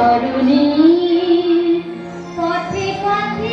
করুণী পথে পথে